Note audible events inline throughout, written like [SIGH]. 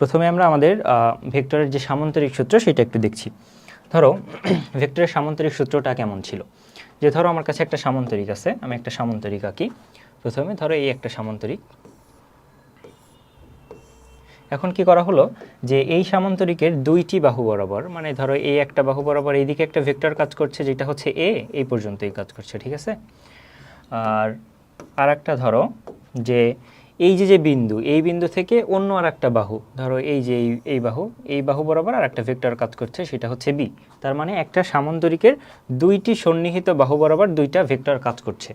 প্রথমে আমরা আমাদের ভেক্টরের যে সামান্তরিক সূত্র সেটা একটু দেখছি। ধরো, [CLEARS THROAT] ভেক্টরের সামান্তরিক সূত্রটা কেমন ছিল? যে ধরো আমার কাছে একটা সামান্তরিক আছে, আমি একটা সামান্তরিক আঁকি। প্রথমে ধরো এই একটা সামান্তরিক। এখন কি করা হলো? যে এই সামান্তরিকের দুইটি বাহু বরাবর মানে ধরো এই একটা বাহু বরাবর এইদিকে একটা ভেক্টর কাজ করছে, যেটা হচ্ছে এ এই পর্যন্তই কাজ করছে, ঠিক আছে? আর আর একটা ধরো যে এই যে যে বিন্দু, এই বিন্দু থেকে অন্য আর একটা বাহু, ধরো এই যে, এই বাহু এই বাহু বরাবর আর একটা ভেক্টর কাজ করছে, সেটা হচ্ছে বি তার মানে একটা সামান্তরিকের দুইটি সন্নিহিত বাহু বরাবর দুইটা ভেক্টর কাজ করছে।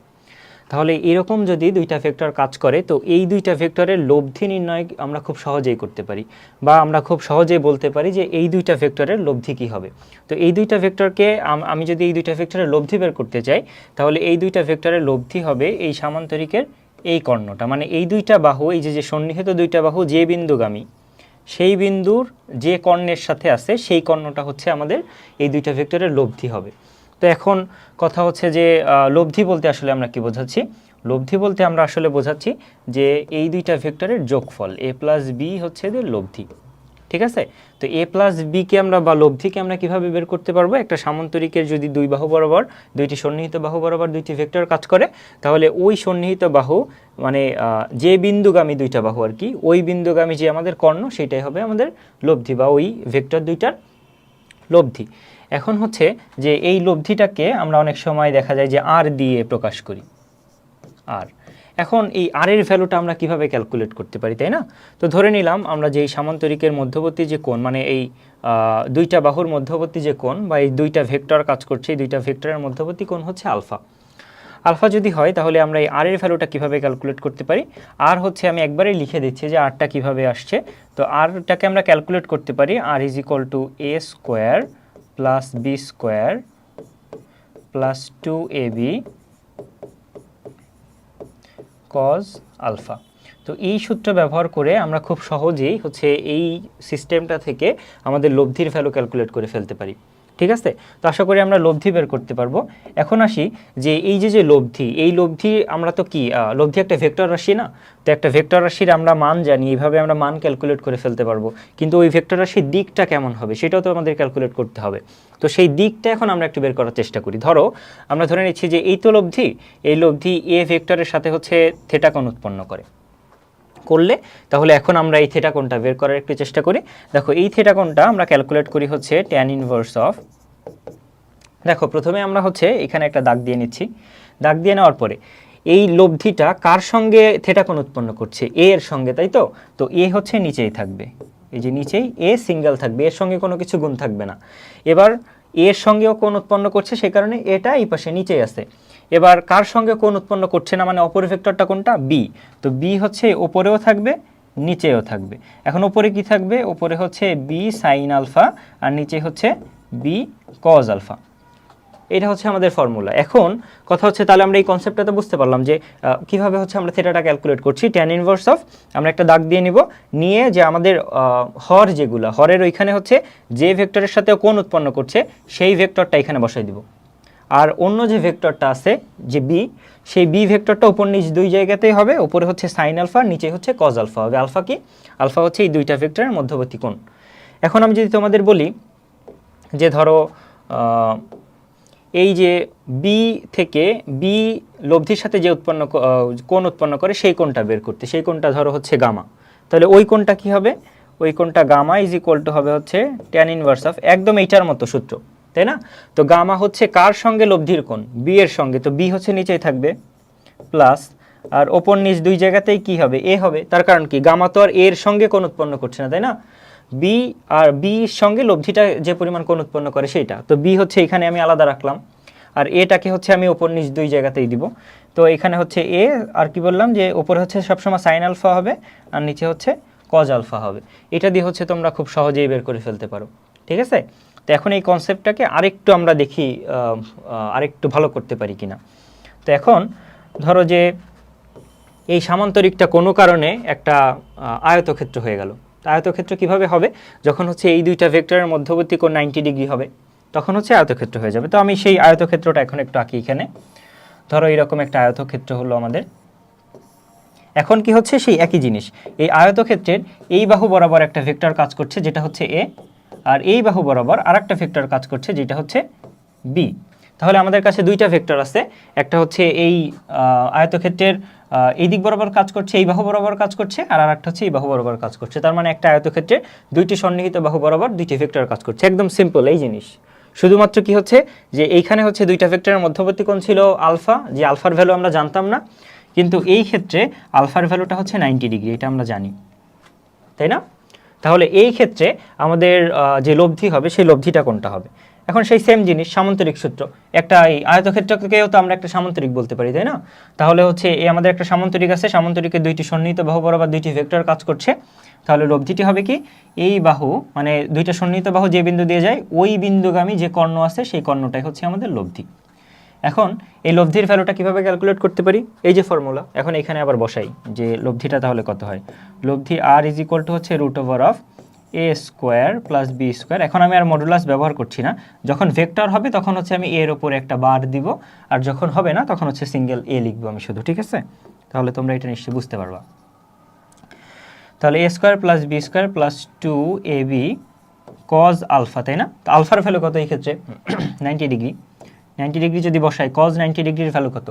তাহলে এরকম যদি দুইটা ভেক্টর কাজ করে, তো এই দুইটা ভেক্টরের লব্ধি নির্ণয় আমরা খুব সহজেই করতে পারি। বা আমরা খুব সহজেই বলতে পারি যে এই দুইটা ভেক্টরের লব্ধি কী হবে। তো এই দুইটা ভেক্টরকে আমি যদি এই দুইটা ভেক্টরের লব্ধি বের করতে চাই, তাহলে এই দুইটা ভেক্টরের লব্ধি হবে এই সামান্তরিকের এই কর্ণটা মানে এই দুইটা বাহু, এই যে যে সন্নিহিত দুইটা বাহু, যে বিন্দুগামী, সেই বিন্দুর যে কর্ণের সাথে আছে, সেই কর্ণটা হচ্ছে আমাদের এই দুইটা ভেক্টরের লব্ধি হবে। তো এখন কথা হচ্ছে যে লব্ধি বলতে আসলে আমরা কি বোঝাচ্ছি? লব্ধি বলতে আমরা আসলে বোঝাচ্ছি যে, এই দুইটা ভেক্টরের যোগফল, এ প্লাস বি হচ্ছে এদের লব্ধি। ঠিক আছে? তো এ প্লাস বিকে আমরা বা লব্ধিকে আমরা কীভাবে বের করতে পারব? একটা সামান্তরিকের যদি দুই বাহু বরাবর, দুইটি সন্নিহিত বাহু বরাবর দুইটি ভেক্টর কাজ করে, তাহলে ওই সন্নিহিত বাহু মানে যে বিন্দুগামী দুইটা বাহু আর কি, ওই বিন্দুগামী যে আমাদের কর্ণ, সেটাই হবে আমাদের লব্ধি বা ওই ভেক্টর দুইটার লব্ধি। এখন হচ্ছে যে এই লব্ধিটাকে আমরা অনেক সময় দেখা যায় যে আর দিয়ে প্রকাশ করি। আর এখন এই আর এর ভ্যালুটা আমরা কীভাবে ক্যালকুলেট করতে পারি, তাই না? তো ধরে নিলাম আমরা যে এই সামান্তরিকের মধ্যবর্তী যে কোণ মানে এই দুইটা বাহুর মধ্যবর্তী যে কোণ বা এই দুইটা ভেক্টর কাজ করছে, এই দুইটা ভেক্টরের মধ্যবর্তী কোণ হচ্ছে আলফা আলফা যদি হয়, তাহলে আমরা এই আর এর ভ্যালুটা কীভাবে ক্যালকুলেট করতে পারি? আর হচ্ছে আমি একবারেই লিখে দিচ্ছি যে আরটা কীভাবে আসছে। তো আরটাকে আমরা ক্যালকুলেট করতে পারি R is equal to A square plus B square plus two A B cos alpha তো এই সূত্র ব্যবহার করে আমরা খুব সহজেই হচ্ছে এই সিস্টেমটা থেকে আমাদের লব্ধির ভ্যালু ক্যালকুলেট করে ফেলতে পারি। ঠিক আছে? তো আশা করি আমরা লব্ধি বের করতে পারব। এখন আসি যে এই যে যে লব্ধি, এই লব্ধি আমরা তো কি লব্ধি একটা ভেক্টর রাশি না? তো একটা ভেক্টর রাশির আমরা মান জানি, এইভাবে আমরা মান ক্যালকুলেট করে ফেলতে পারব। কিন্তু ওই ভেক্টর রাশির দিকটা কেমন হবে, সেটাও তো আমাদের ক্যালকুলেট করতে হবে। তো সেই দিকটা এখন আমরা একটু বের করার চেষ্টা করি। ধরো, আমরা ধরে নিচ্ছি যে এই তো লব্ধি, এই লব্ধি এ ভেক্টরের সাথে হচ্ছে থেটা কোণ উৎপন্ন করে। করলে, তাহলে এখন আমরা এই থেটা কোণটা বের করার একটু চেষ্টা করি। দেখো, এই থেটা কোণটা আমরা ক্যালকুলেট করি হচ্ছে ট্যান ইনভার্স অফ দেখো, প্রথমে আমরা হচ্ছে এখানে একটা দাগ দিয়ে নিচ্ছি। দাগ দিয়ে নেওয়ার পরে, এই লব্ধিটা কার সঙ্গে থেটা কোণ উৎপন্ন করছে? এ এর সঙ্গে, তাই তো? তো এ হচ্ছে নিচেই থাকবে। এই যে নিচেই এ সিঙ্গেল থাকবে, এর সঙ্গে কোনো কিছু গুণ থাকবে না। এবার এর সঙ্গেও কোন উৎপন্ন করছে, সে কারণে এটা এই পাশে নিচেই আছে। এবার কার সঙ্গে কোন উৎপন্ন করছে না মানে অপর ভেক্টরটা কোনটা? বি তো বি হচ্ছে ওপরেও থাকবে, নিচেও থাকবে। এখন ওপরে কি থাকবে? ওপরে হচ্ছে বি সাইন আলফা আর নিচে হচ্ছে বি কজ আলফা। এটা হচ্ছে আমাদের ফর্মুলা এখন কথা হচ্ছে তাহলে আমরা এই কনসেপ্টটাতে বুঝতে পারলাম যে কীভাবে হচ্ছে আমরা থেটাটা ক্যালকুলেট করছি। ট্যান ইনভার্স অফ আমরা একটা দাগ দিয়ে নিব, নিয়ে যে আমাদের হর যেগুলো, হরের ওইখানে হচ্ছে যে ভেক্টরের সাথে কোন উৎপন্ন করছে, সেই ভেক্টরটা এখানে বসাই দিব। আর অন্য যে ভেক্টরটা আছে, যে বি সেই বি ভেক্টরটা উপর নিচ দুই জায়গাতেই হবে, উপরে হচ্ছে সাইন আলফা নিচে হচ্ছে কজ আলফা হবে আলফা কি? আলফা হচ্ছে এই দুইটা ভেক্টরের মধ্যবর্তী কোণ। এখন আমি যদি তোমাদের বলি যে ধরো এই যে বি থেকে বি লব্ধির সাথে যে উৎপন্ন ক- আহ, কোণ উৎপন্ন করে সেই কোণটা বের করতে। সেই কোণটা ধরো হচ্ছে গামা। তাহলে ওই কোণটা কি হবে? ওই কোণটা গামা ইজ ইকুয়াল টু হবে হচ্ছে ট্যান ইনভার্স অফ একদম এইটার মতো সূত্র তাই না? তো গামা হচ্ছে কার সঙ্গে লব্ধির কোণ? বি এর সঙ্গে। তো বি হচ্ছে নিচেই থাকবে প্লাস আর ওপর নিচ দুই জায়গাতেই কি হবে? এ হবে। তার কারণ কি? গামা তো আর এর সঙ্গে কোণ উৎপন্ন করছে না তাই না? বি আর বি সঙ্গে লব্ধিটা যে পরিমাণ কোণ উৎপন্ন করে সেইটা। তো বি হচ্ছে এখানে আমি আলাদা রাখলাম, আর এটাকে হচ্ছে আমি ওপর নিচ দুই জায়গাতেই দিব। তো এখানে হচ্ছে এ আর কি বললাম যে ওপরে হচ্ছে সবসময় সাইন আলফা হবে, আর নিচে হচ্ছে কজ আলফা হবে। এটা দিয়ে হচ্ছে তোমরা খুব সহজেই বের করে ফেলতে পারো, ঠিক আছে? তো এখন এই কনসেপ্টটাকে আরেকটু আমরা দেখি আরেকটু ভালো করতে পারি কিনা। তো এখন ধরো যে এই সামান্তরিকটা কোনো কারণে একটা আয়তক্ষেত্র হয়ে গেল। আয়তক্ষেত্র কীভাবে হবে? যখন হচ্ছে এই দুইটা ভেক্টরের মধ্যবর্তী কোণ নাইনটি ডিগ্রি হবে, তখন হচ্ছে আয়তক্ষেত্র হয়ে যাবে। তো আমি সেই আয়তক্ষেত্রটা এখন একটু আঁকি এখানে। ধরো এরকম একটা আয়তক্ষেত্র হলো আমাদের। এখন কি হচ্ছে? সেই একই জিনিস। এই আয়তক্ষেত্রের এই বাহু বরাবর একটা ভেক্টর কাজ করছে, যেটা হচ্ছে এ আর এই বাহু বরাবর আরেকটা ভেক্টর কাজ করছে, যেটা হচ্ছে বি তাহলে আমাদের কাছে দুইটা ভেক্টর আছে। একটা হচ্ছে এই আয়তক্ষেত্রের এই দিক বরাবর কাজ করছে, এই বাহু বরাবর কাজ করছে, আর আরেকটা হচ্ছে এই বাহু বরাবর কাজ করছে। তার মানে একটা আয়তক্ষেত্রে দুইটি সন্নিহিত বাহু বরাবর দুইটি ভেক্টর কাজ করছে। একদম সিম্পল এই জিনিস। শুধুমাত্র কি হচ্ছে যে এইখানে হচ্ছে দুইটা ভেক্টরের মধ্যবর্তী কোণ ছিল আলফা, যে আলফার ভ্যালু আমরা জানতাম না, কিন্তু এই ক্ষেত্রে আলফার ভ্যালুটা হচ্ছে নাইনটি ডিগ্রি এটা আমরা জানি। তাই না? তাহলে এই ক্ষেত্রে আমাদের যে লব্ধি হবে, সেই লব্ধিটা কোনটা হবে? এখন সেই সেম জিনিস, সামান্তরিক সূত্র। একটা এই আয়তক্ষেত্রকেও তো আমরা একটা সামান্তরিক বলতে পারি, তাই না? তাহলে হচ্ছে এই আমাদের একটা সামান্তরিক আছে সামান্তরিকের দুইটি সন্নিহিত বাহু বরাবর দুইটি ভেক্টর কাজ করছে। তাহলে লব্ধিটি হবে কি? এই বাহু মানে দুইটা সন্নিহিত বাহু যে বিন্দু দিয়ে যায়, ওই বিন্দুগামী যে কর্ণ আছে, সেই কর্ণটাই হচ্ছে আমাদের লব্ধি। এখন এই লব্ধির ভ্যালুটা কীভাবে ক্যালকুলেট করতে পারি? এই যে ফর্মুলা এখন এখানে আবার বসাই যে লব্ধিটা তাহলে কত হয়? লব্ধি আর ইজ ইকুয়াল টু হচ্ছে root over of A square plus B square এখন আমি আর মডুলাস ব্যবহার করছি না। যখন ভেক্টর হবে, তখন হচ্ছে আমি এর ওপরে একটা বার দিব। আর যখন হবে না, তখন হচ্ছে সিঙ্গেল এ লিখব আমি শুধু, ঠিক আছে? তাহলে তোমরা এটা নিশ্চয়ই বুঝতে পারবা। তাহলে A square plus B square plus two A B cos alpha তাই না? তো আলফার ভ্যালু কত এই ক্ষেত্রে? নাইনটি ডিগ্রি নাইনটি ডিগ্রি যদি বসাই কজ নাইনটি ডিগ্রির ভ্যালু কত?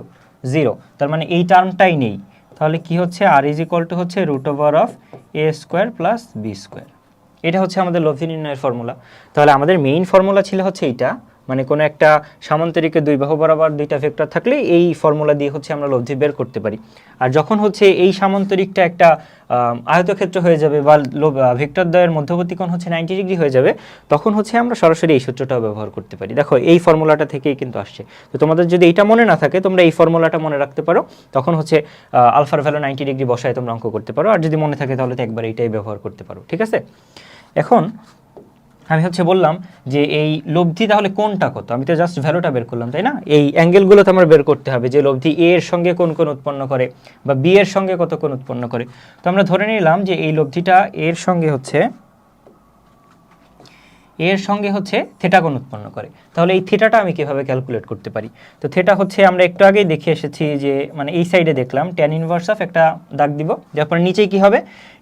জিরো তার মানে এই টার্মটাই নেই। তাহলে কি হচ্ছে? আর ইজ ইকুয়াল টু হচ্ছে root over of A square plus B square এটা হচ্ছে আমাদের লব্ধি নির্ণয়ের ফর্মুলা তাহলে আমাদের মেইন ফর্মুলা ছিল হচ্ছে এইটা। মানে কোনো একটা সামান্তরিকে দুই বাহু বরাবর দুইটা ভেক্টর থাকলে এই ফর্মুলা দিয়ে হচ্ছে আমরা লব্ধি বের করতে পারি। আর যখন হচ্ছে এই সামান্তরিকটা একটা আয়তক্ষেত্র হয়ে যাবে বা ভেক্টর দ্বয়ের মধ্যবর্তী কোণ হচ্ছে নাইনটি ডিগ্রি হয়ে যাবে, তখন হচ্ছে আমরা সরাসরি এই সূত্রটাও ব্যবহার করতে পারি। দেখো, এই ফর্মুলাটা থেকেই কিন্তু আসছে। তো তোমাদের যদি এটা মনে না থাকে, তোমরা এই ফর্মুলাটা মনে রাখতে পারো। তখন হচ্ছে আলফার ভ্যালু নাইনটি ডিগ্রি বসায় তোমরা অঙ্ক করতে পারো। আর যদি মনে থাকে, তাহলে তো একবার এইটাই ব্যবহার করতে পারো। ঠিক আছে? এখন আমি হচ্ছে বললাম যে এই লব্ধি তাহলে কোনটা কত? আমি তো জাস্ট ভ্যালুটা বের করলাম, তাই না? এই অ্যাঙ্গেলগুলো তো আমার বের করতে হবে যে লব্ধি এ এর সঙ্গে কোন কোন উৎপন্ন করে বা বি এর সঙ্গে কত কোন উৎপন্ন করে। তো আমরা ধরে নিলাম যে এই লব্ধিটা এর সঙ্গে হচ্ছে এর সঙ্গে হচ্ছে থেটা কোণ উৎপন্ন করে। তাহলে এই থেটাটা আমি কীভাবে ক্যালকুলেট করতে পারি? তো থেটা হচ্ছে আমরা একটু আগেই দেখে এসেছি যে মানে এই সাইডে দেখলাম ট্যান ইনভার্স অফ একটা দাগ দিব তারপর নিচে কি হবে?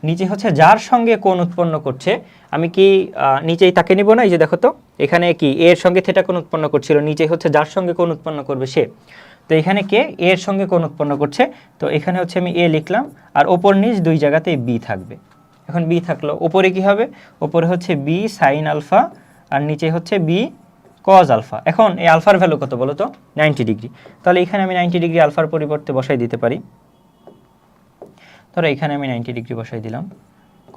নিচে হচ্ছে যার সঙ্গে কোণ উৎপন্ন করছে, আমি কি নিচেই তাকে নিব না? এই যে দেখো তো, এখানে কি এর সঙ্গে থেটা কোণ উৎপন্ন করছিল, নিচে হচ্ছে যার সঙ্গে কোণ উৎপন্ন করবে সে। তো এখানে কে এর সঙ্গে কোণ উৎপন্ন করছে, তো এখানে হচ্ছে আমি এ লিখলাম, আর ওপর নিচ দুই জায়গাতেই বি থাকবে। এখন বি থাকল। ওপরে কি হবে? ওপরে হচ্ছে বি সাইন আলফা আর নিচে হচ্ছে বি কজ আলফা এখন এই আলফার ভ্যালু কত বলো তো? নাইনটি ডিগ্রি তাহলে এখানে আমি নাইনটি ডিগ্রি আলফার পরিবর্তে বসাই দিতে পারি। ধরো এখানে আমি নাইনটি ডিগ্রি বসাই দিলাম।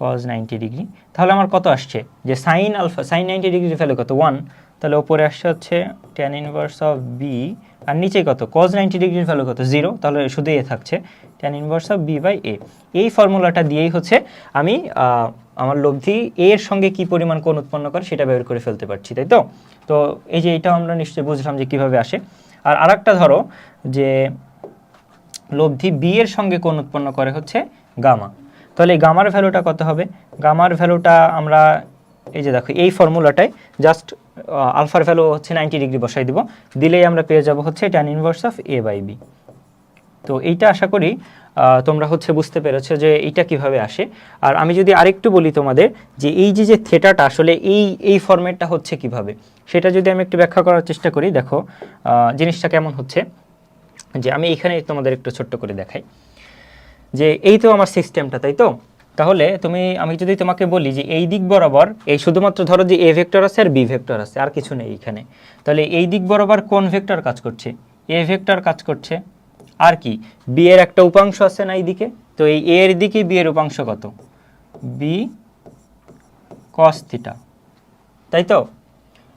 কজ নাইনটি ডিগ্রি তাহলে আমার কত আসছে? যে সাইন আলফা সাইন নাইনটি ডিগ্রির ভ্যালু কত? ওয়ান তাহলে ওপরে আসছে হচ্ছে ট্যান ইনভার্স অফ বি আর নিচে কত? কজ নাইনটি ডিগ্রির ভ্যালু কত? জিরো তাহলে শুধু এ থাকছে tan inverse of B by A এই ফর্মুলাটা দিয়েই হচ্ছে আমি আমার লব্ধি এর সঙ্গে কি পরিমাণ কোণ উৎপন্ন করে সেটা বের করে ফেলতে পারছি, তাই তো? তো এই যে এটাও আমরা নিশ্চয়ই বুঝলাম যে কীভাবে আসে। আর আরেকটা ধরো যে লব্ধি বি এর সঙ্গে কোণ উৎপন্ন করে হচ্ছে গামা। তাহলে গামার ভ্যালুটা কত হবে? গামার ভ্যালুটা আমরা এই যে দেখো, এই ফর্মুলাটায় জাস্ট আলফার ভ্যালু হচ্ছে নাইনটি ডিগ্রি বসাই দিব। দিলেই আমরা পেয়ে যাব হচ্ছে tan inverse of A by B তো এইটা আশা করি তোমরা হচ্ছে বুঝতে পেরেছ যে এইটা কীভাবে আসে। আর আমি যদি আরেকটু বলি তোমাদের যে এই যে যে থেটাটা আসলে এই এই ফরম্যাটটা হচ্ছে কীভাবে, সেটা যদি আমি একটু ব্যাখ্যা করার চেষ্টা করি, দেখো জিনিসটা কেমন হচ্ছে? যে আমি এখানে তোমাদের একটু ছোট্ট করে দেখাই। যে এই তো আমার সিস্টেমটা তাই তো? তাহলে তুমি, আমি যদি তোমাকে বলি যে এই দিক বরাবর, এই শুধুমাত্র ধরো যে এ ভেক্টর আছে আর বি ভেক্টর আছে, আর কিছু নেই এখানে। তাহলে এই দিক বরাবর কোন ভেক্টর কাজ করছে? এ ভেক্টর কাজ করছে আর কি? বি এর একটা উপাংশ আছে না এইদিকে? তো এই এ এর দিকে বি এর উপাংশ কত? বি কস থিটা তাই তো?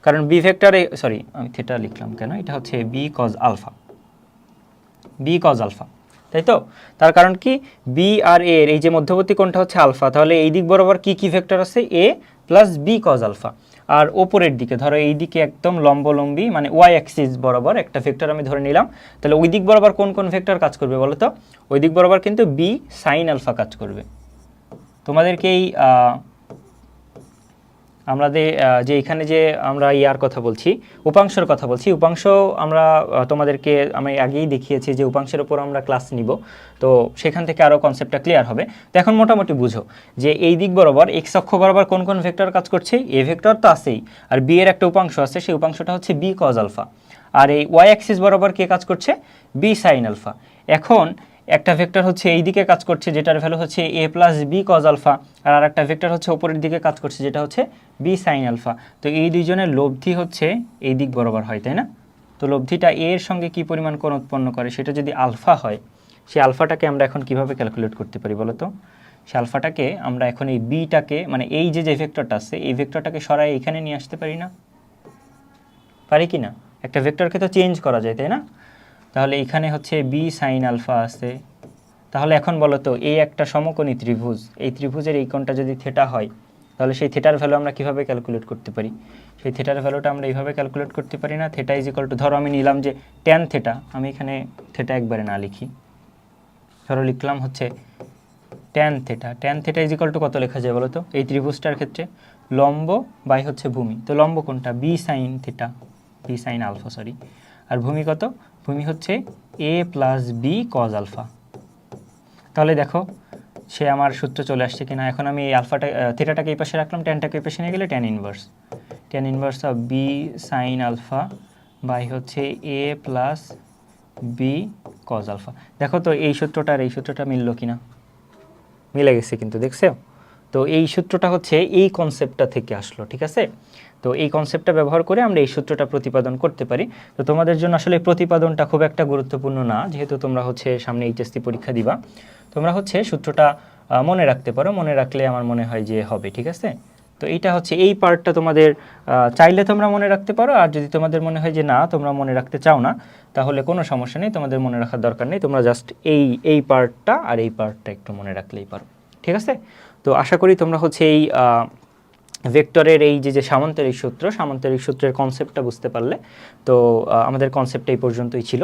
কারণ বি ভেক্টরে সরি আমি থিটা লিখলাম কেন? এটা হচ্ছে B cos alpha B cos alpha তাই তো? তার কারণ কি? বি আর এ এর এই যে মধ্যবর্তী কোণটা হচ্ছে আলফা, তাহলে এই দিক বরাবর কি কি ভেক্টর আছে? A plus B cos alpha. আর ওপরের দিকে, ধরো এই দিকে একদম লম্বলম্বী মানে ওয়াই অ্যাক্সিস বরাবর একটা ভেক্টর আমি ধরে নিলাম, তাহলে ওই দিক বরাবর কোন কোন ভেক্টর কাজ করবে বলো তো? ওই দিক বরাবর কিন্তু বি সাইন আলফা কাজ করবে। তোমাদেরকে এই আমাদের যে এখানে যে আমরা ইয়ার কথা বলছি, উপাংশের কথা বলছি, উপাংশ আমরা তোমাদেরকে আমি আগেই দেখিয়েছি যে উপাংশের উপর আমরা ক্লাস নিব। তো সেখান থেকে আরও কনসেপ্টটা ক্লিয়ার হবে। তো এখন মোটামুটি বুঝো যে এই দিক বরাবর এক্স অক্ষ বরাবর কোন কোন ভেক্টর কাজ করছে? এ ভেক্টর তো আছেই। আর বি এর একটা উপাংশ আছে, সেই উপাংশটা হচ্ছে বি কজ আলফা আর এই ওয়াই অ্যাক্সিস বরাবর কে কাজ করছে? বি সাইন আলফা এখন একটা ভেক্টর হচ্ছে এই দিকে কাজ করছে, যেটার ভ্যালু হচ্ছে A plus B cos alpha আর আরেকটা ভেক্টর হচ্ছে ওপরের দিকে কাজ করছে, যেটা হচ্ছে বি সাইন আলফা তো এই দুইজনের লব্ধি হচ্ছে এই দিক বরাবর হয়, তাই না? তো লব্ধিটা এর সঙ্গে কি পরিমাণ কোণ উৎপন্ন করে, সেটা যদি আলফা হয় সেই আলফাটাকে আমরা এখন কীভাবে ক্যালকুলেট করতে পারি বলো তো সেই আলফাটাকে আমরা এখন এই বিটাকে মানে এই যে যে ভেক্টরটা আছে, এই ভেক্টরটাকে সরাই এখানে নিয়ে আসতে পারি না? পারি কি না? একটা ভেক্টরকে তো চেঞ্জ করা যায়, তাই না? তাহলে এখানে হচ্ছে বি সাইন আলফা আছে। তাহলে এখন বলো তো, এই একটা সমকোণী ত্রিভুজ, এই ত্রিভুজের এই কোণটা যদি থেটা হয়, তাহলে সেই থেটার ভ্যালু আমরা কীভাবে ক্যালকুলেট করতে পারি? সেই থেটার ভ্যালুটা আমরা এইভাবে ক্যালকুলেট করতে পারি না। থেটা ইজ ইকাল টু ধরো আমি নিলাম যে ট্যান থেটা আমি এখানে থেটা একবারে না লিখি। ধরো লিখলাম হচ্ছে tan theta tan theta is equal to কত লেখা যায় বলো তো? এই ত্রিভুজটার ক্ষেত্রে লম্ব বাই হচ্ছে ভূমি। তো লম্ব কোনটা? B sine theta B sine alpha sorry আর ভূমি কত? ভূমি হচ্ছে A plus B cos alpha তাহলে দেখো, সে আমার সূত্র চলে আসছে কিনা। এখন আমি এই আলফাটা থেটাটাকে এই পাশে রাখলাম ট্যানটাকে এই পাশে নিয়ে গেলে tan inverse tan inverse of B sine alpha by হচ্ছে A plus B cos alpha দেখো তো এই সূত্রটা আর এই সূত্রটা মিললো কিনা। মিলে গেছে কিন্তু, দেখছ? তো এই সূত্রটা হচ্ছে এই কনসেপ্টটা থেকে আসলো, ঠিক আছে? তো এই কনসেপ্টটা ব্যবহার করে আমরা এই সূত্রটা প্রতিপাদন করতে পারি। তো তোমাদের জন্য আসলে প্রতিপাদনটা খুব একটা গুরুত্বপূর্ণ না, যেহেতু তোমরা হচ্ছে সামনে এইচএসসি পরীক্ষা দিবা। তোমরা হচ্ছে সূত্রটা মনে রাখতে পারো। মনে রাখলে আমার মনে হয় যে হবে, ঠিক আছে? তো এইটা হচ্ছে, এই পার্টটা তোমাদের চাইলে তোমরা মনে রাখতে পারো। আর যদি তোমাদের মনে হয় যে না, তোমরা মনে রাখতে চাও না, তাহলে কোনো সমস্যা নেই। তোমাদের মনে রাখার দরকার নেই। তোমরা জাস্ট এই এই পার্টটা আর এই পার্টটা একটু মনে রাখলেই পারো, ঠিক আছে? তো আশা করি তোমরা হচ্ছে এই ভেক্টরের এই যে যে সামান্তরিক সূত্র, সামান্তরিক সূত্রের কনসেপ্টটা বুঝতে পারলে। তো আমাদের কনসেপ্ট এই পর্যন্তই ছিল।